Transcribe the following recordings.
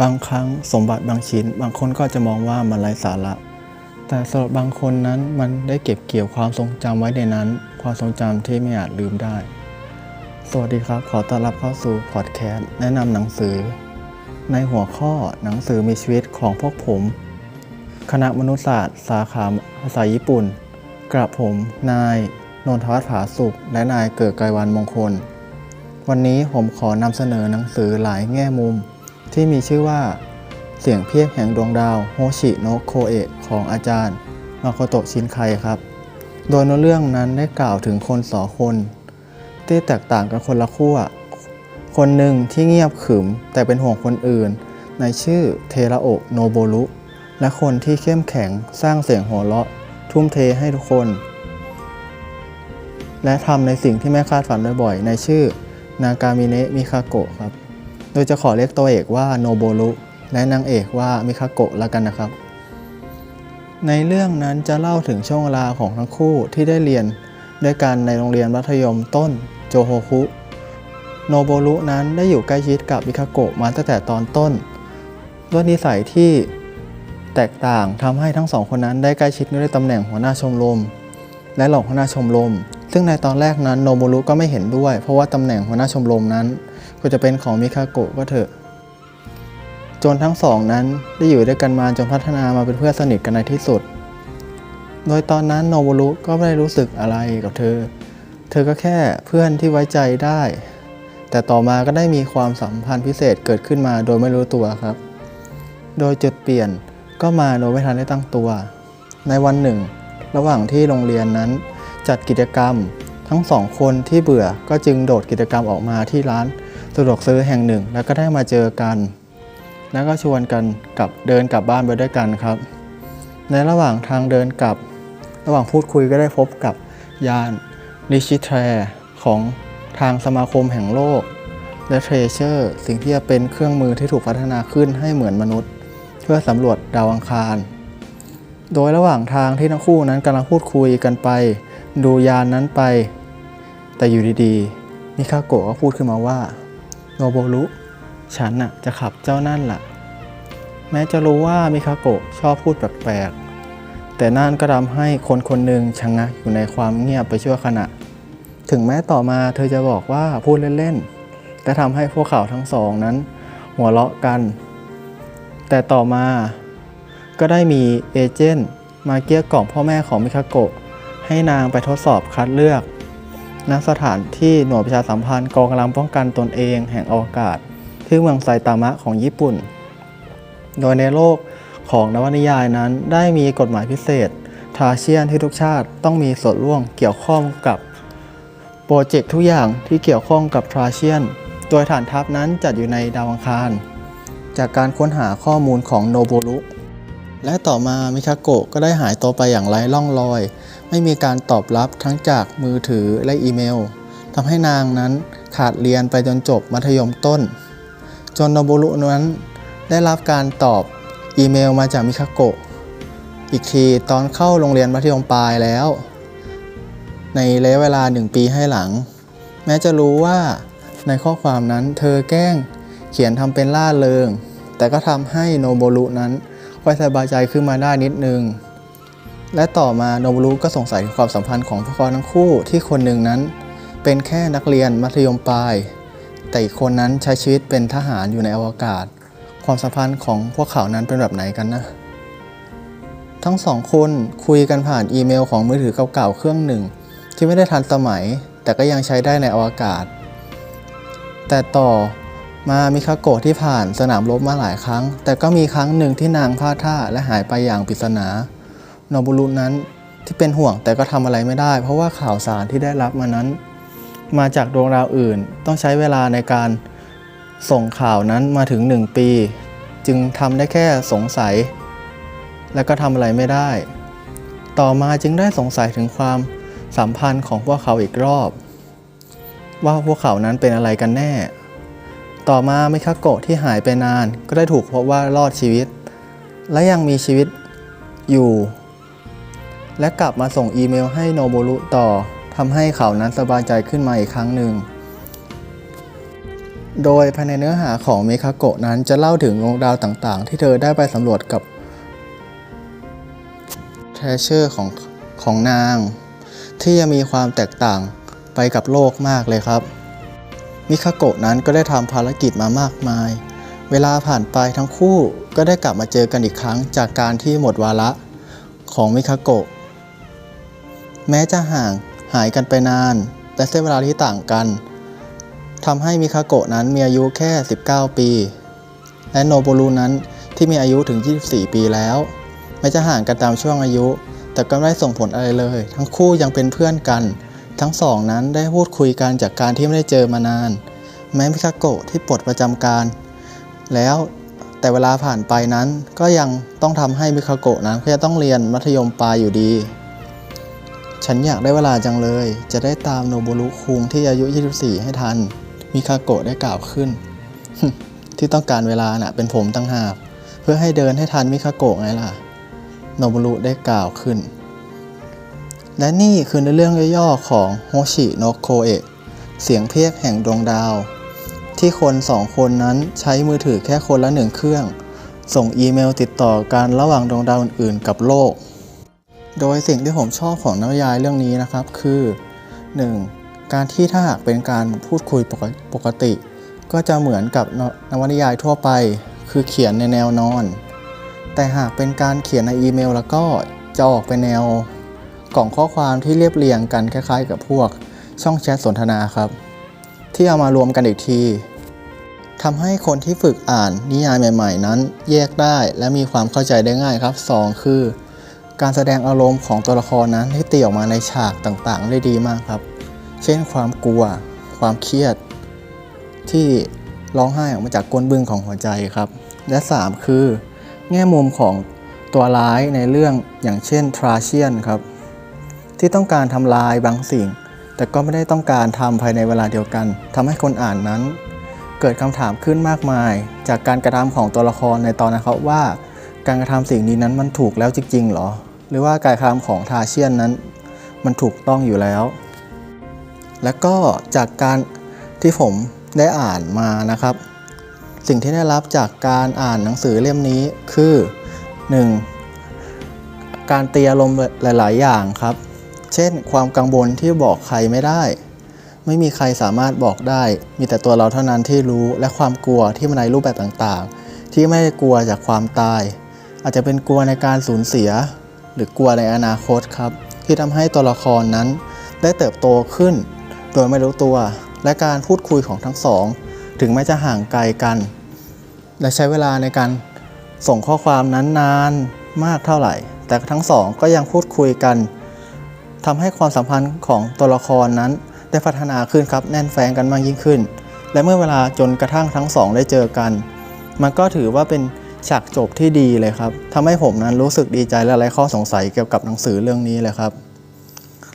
บางครั้งสมบัติบางชิ้น บางคนก็จจะมองว่ามันไร้สาระ แต่สำหรับบางคนนั้นมันได้เก็บเกี่ยวความทรงจำไว้ในนั้น ความทรงจำที่ไม่อาจลืมได้ สวัสดีครับ ขอต้อนรับเข้าสู่พอดแคสต์แนะนำหนังสือ ในหัวข้อหนังสือมีชีวิตของพวกผม คณะมนุษยศาสตร์ สาขาภาษาญี่ปุ่น กระผมนายนนทวัฒน์ผาสุข และนายเกิดไกรวันมงคล วันนี้ผมขอนำเสนอหนังสือหลายแง่มุม ที่มีชื่อว่า เสียงเพียบแห่งดวงดาวโฮชิโนะโคเอะของอาจารย์มาโคโตะชินไคครับ โดยเนื้อเรื่องนั้นได้กล่าวถึงคนสองคน ที่แตกต่างกันคนละขั้วคนหนึ่งที่เงียบขรึมแต่เป็นห่วงคนอื่น ในชื่อเทระโอโนโบรุ และคนที่เข้มแข็งสร้างเสียงหัวเราะ ทุ่มเทให้ทุกคน และทำในสิ่งที่ไม่คาดฝันบ่อยๆในชื่อนากามิเนะมิคาโกะครับ โดยจะขอเรียกตัวเอกว่าโนโบรุและนางเอกว่ามิคาโกะละกันนะครับ ในเรื่องนั้นจะเล่าถึงช่วงเวลาของทั้งคู่ที่ได้เรียนด้วยกันในโรงเรียนมัธยมต้นโจโฮคุโนโบรุนั้นได้อยู่ใกล้ชิดกับมิคาโกะมาตั้งแต่ตอนต้น ด้วยนิสัยที่แตกต่างทำให้ทั้งสองคนนั้นได้ใกล้ชิดด้วยตำแหน่งหัวหน้าชมรมและรองหัวหน้าชมรม ซึ่งในตอนแรกนั้นโนโบรุก็ไม่เห็นด้วย เพราะว่าตำแหน่งหัวหน้าชมรมนั้น ก็จะเป็นของมิคาโกะก็เถอะ จนทั้งสองนั้นได้อยู่ด้วยกันมาจนพัฒนามาเป็นเพื่อนสนิทกันในที่สุด โดยตอนนั้นโนโบรุก็ไม่ได้รู้สึกอะไรกับเธอ เธอก็แค่เพื่อนที่ไว้ใจได้ แต่ต่อมาก็ได้มีความสัมพันธ์พิเศษเกิดขึ้นมาโดยไม่รู้ตัวครับ โดยจุดเปลี่ยนก็มาโดยไม่ทันได้ตั้งตัว ในวันหนึ่ง ระหว่างที่โรงเรียนนั้นจัดกิจกรรมทั้งสองคนที่เบื่อก็จึงโดดกิจกรรมออกมาที่ร้าน สะดวกซื้อแห่งหนึ่ง แล้วก็ได้มาเจอกัน แล้วก็ชวนกันกลับเดินกลับบ้านไปด้วยกันครับ ในระหว่างทางเดินกลับ ระหว่างพูดคุยก็ได้พบกับยานริชิแทรของทางสมาคมแห่งโลก และเทรเชอร์สิ่งที่จะเป็นเครื่องมือที่ถูกพัฒนาขึ้นให้เหมือนมนุษย์ เพื่อสำรวจดาวอังคาร โดยระหว่างทางที่ทั้งคู่นั้นกำลังพูดคุยกันไป ดูยานนั้นไป แต่อยู่ดีๆมิคาโกะก็พูดขึ้นมาว่า โนโบรุฉันน่ะจะขับเจ้านั่นล่ะ แม้จะรู้ว่ามิคาโกะชอบพูดแปลกๆ แต่นั่นก็ทำให้คนคนหนึ่งชะงักอยู่ในความเงียบไปชั่วขณะ ถึงแม้ต่อมาเธอจะบอกว่าพูดเล่นๆ และทำให้พวกเขาทั้งสองนั้น หัวเราะกัน แต่ต่อมาก็ได้มีเอเจนต์มาเกี้ยกล่อมพ่อแม่ของมิคาโกะให้นางไปทดสอบคัดเลือก ณสถานที่หน่วยประชาสัมพันธ์กองกำลังป้องกันตนเองแห่งอวกาศ ที่เมืองไซตามะของญี่ปุ่น โดยในโลกของนวนิยายนั้นได้มีกฎหมายพิเศษ ทาเชียนที่ทุกชาติต้องมีส่วนร่วมเกี่ยวข้องกับโปรเจกต์ทุกอย่างที่เกี่ยวข้องกับทาเชียน โดยฐานทัพนั้นจัดอยู่ในดาวอังคาร จากการค้นหาข้อมูลของโนโบรุและต่อมามิคาโกะก็ได้หายตัวไปอย่างไร้ร่องรอย ไม่มีการตอบรับทั้งจากมือถือและอีเมลทำให้นางนั้นขาดเรียนไปจนจบมัธยมต้น จนโนบุรุนั้นได้รับการตอบอีเมลมาจากมิคาโกะ อีกทีตอนเข้าโรงเรียนมัธยมปลายแล้ว ในระยะเวลาหนึ่งปีให้หลัง แม้จะรู้ว่าในข้อความนั้นเธอแกล้งเขียนทำเป็นล่าเริง แต่ก็ทำให้โนโบรุนั้นค่อยสบายใจขึ้นมาได้นิดนึง และต่อมาโนบุรุก็สงสัยถึงความสัมพันธ์ของพวกเขาทั้งคู่ที่คนหนึ่งนั้น เป็นแค่นักเรียนมัธยมปลาย แต่อีกคนนั้นใช้ชีวิตเป็นทหารอยู่ในอวกาศ ความสัมพันธ์ของพวกเขานั้นเป็นแบบไหนกันนะ ทั้งสองคนคุยกันผ่านอีเมลของมือถือเก่าๆเครื่องหนึ่ง ที่ไม่ได้ทันสมัย แต่ก็ยังใช้ได้ในอวกาศ แต่ต่อมามิคาโกะที่ผ่านสนามรบมาหลายครั้ง แต่ก็มีครั้งหนึ่งที่นางพลาดท่าและหายไปอย่างปริศนา โนบุรุนั้นที่เป็นห่วงแต่ก็ทำอะไรไม่ได้ เพราะว่าข่าวสารที่ได้รับมานั้น มาจากดวงดาวอื่น ต้องใช้เวลาในการส่งข่าวนั้นมาถึง 1 ปี จึงทำได้แค่สงสัย และก็ทำอะไรไม่ได้ ต่อมาจึงได้สงสัยถึงความสัมพันธ์ของพวกเขาอีกรอบ ว่าพวกเขานั้นเป็นอะไรกันแน่ ต่อมาไมคาโกะที่หายไปนาน ก็ได้ถูกพบว่ารอดชีวิต และยังมีชีวิตอยู่ และกลับมาส่งอีเมลให้โนโบรุต่อทำให้เขานั้นสบายใจขึ้นมาอีกครั้งหนึ่ง โดยภายในเนื้อหาของเมคาโกะนั้นจะเล่าถึงดวงดาวต่างๆ ที่เธอได้ไปสำรวจกับแทรเชอร์ของของนาง ที่ยังมีความแตกต่างไปกับโลกมากเลยครับ มิคาโกะนั้นก็ได้ทำภารกิจมามากมาย เวลาผ่านไปทั้งคู่ก็ได้กลับมาเจอกันอีกครั้งจากการที่หมดวาระของมิคาโกะ แม้จะห่างหายกันไปนาน แต่เส้นเวลาที่ต่างกันทำให้มิคาโกะนั้นมีอายุแค่ 19 ปี และโนโบรุนั้นที่มีอายุถึง 24 ปีแล้ว แม้จะห่างกันตามช่วงอายุ แต่ก็ไม่ได้ส่งผลอะไรเลย ทั้งคู่ยังเป็นเพื่อนกัน ทั้งสองนั้นได้พูดคุยกันจากการที่ไม่ได้เจอมานาน แม้มิคาโกะที่ปลดประจำการ แล้วแต่เวลาผ่านไปนั้นก็ยังต้องทำให้มิคาโกะนั้นก็จะต้องเรียนมัธยมปลายอยู่ดี ฉันอยากได้เวลาจังเลย จะได้ตามโนบุรุคุงที่อายุ 24 ให้ทัน มิคาโกะได้กล่าวขึ้น ที่ต้องการเวลาน่ะเป็นผมตั้งหากเพื่อให้เดินให้ทันมิคาโกะไงล่ะ โนบุรุได้กล่าวขึ้น และนี่คือในเรื่องย่อๆของโฮชิโนโคเอะเสียงเพียกแห่งดวงดาว ที่คนสองคนนั้นใช้มือถือแค่คนละหนึ่งเครื่อง ส่งอีเมลติดต่อกันระหว่างดวงดาวอื่นๆกับโลก โดยสิ่งที่ผมชอบของนวนิยายเรื่องนี้นะครับคือ 1. การที่ถ้าหากเป็นการพูดคุยปกปกติ ก็จะเหมือนกับนนวนิยายทั่วไป คือเขียนในแนวนอน แต่หากเป็นการเขียนในอีเมล แล้วก็จะออกไปแนวกล่องข้อความที่เรียบเรียงกันคล้าย ๆ กับพวกช่องแชทสนทนาครับ ที่เอามารวมกันอีกทีทำให้คนที่ฝึกอ่านนิยายใหม่ ๆ นั้น แยกได้และมีความเข้าใจได้ง่ายครับ 2 คือ การแสดงอารมณ์ของตัวละครนั้นที่ตีออกมาในฉากต่างๆ ได้ดีมากครับ เช่นความกลัว ความเครียด ที่ร้องไห้ออกมาจากก้นบึ้งของหัวใจครับ และ 3 คือ แง่มุมของตัวร้ายในเรื่องอย่างเช่นทราเชียนครับ ที่ต้องการทำลายบางสิ่ง แต่ก็ไม่ได้ต้องการทำภายในเวลาเดียวกันทำให้คนอ่านนั้น เกิดคำถามขึ้นมากมาย จากการกระทำของตัวละครในตอนนะครับว่า การกระทำสิ่งนี้นั้นมันถูกแล้วจริงๆหรอ หรือว่าการกระทำของทาเชียนนั้น มันถูกต้องอยู่แล้ว และก็จากการที่ผมได้อ่านมานะครับ สิ่งที่ได้รับจากการอ่านหนังสือเล่มนี้คือ 1. การเตียอารมณ์หลาย ๆ อย่างครับ เช่น ความกังวลที่บอกใครไม่ได้ ไม่มีใครสามารถบอกได้ มีแต่ตัวเราเท่านั้นที่รู้และความกลัวที่มาในรูปแบบต่างๆ ที่ไม่ได้กลัวจากความตาย อาจจะเป็นกลัวในการสูญเสีย หรือกลัวในอนาคตครับ ที่ทำให้ตัวละครนั้นได้เติบโตขึ้น โดยไม่รู้ตัว และการพูดคุยของทั้งสอง ถึงแม้จะห่างไกลกัน และใช้เวลาในการส่งข้อความนั้นนานมากเท่าไหร่ แต่ทั้งสองก็ยังพูดคุยกันทำให้ความสัมพันธ์ของตัวละครนั้นได้พัฒนาขึ้นครับแน่นแฟนกันมากยิ่งขึ้น และเมื่อเวลาจนกระทั่งทั้งสองได้เจอกัน มันก็ถือว่าเป็น ฉากจบที่ดีเลยครับทำให้ผมนั้นรู้สึกดีใจและไร้ข้อสงสัยเกี่ยวกับหนังสือเรื่องนี้เลยครับ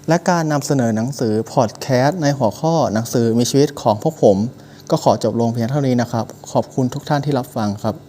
และการนำเสนอหนังสือพอดแคสต์ในหัวข้อหนังสือมีชีวิตของพวกผม ก็ขอจบลงเพียงเท่านี้นะครับ ขอบคุณทุกท่านที่รับฟังครับ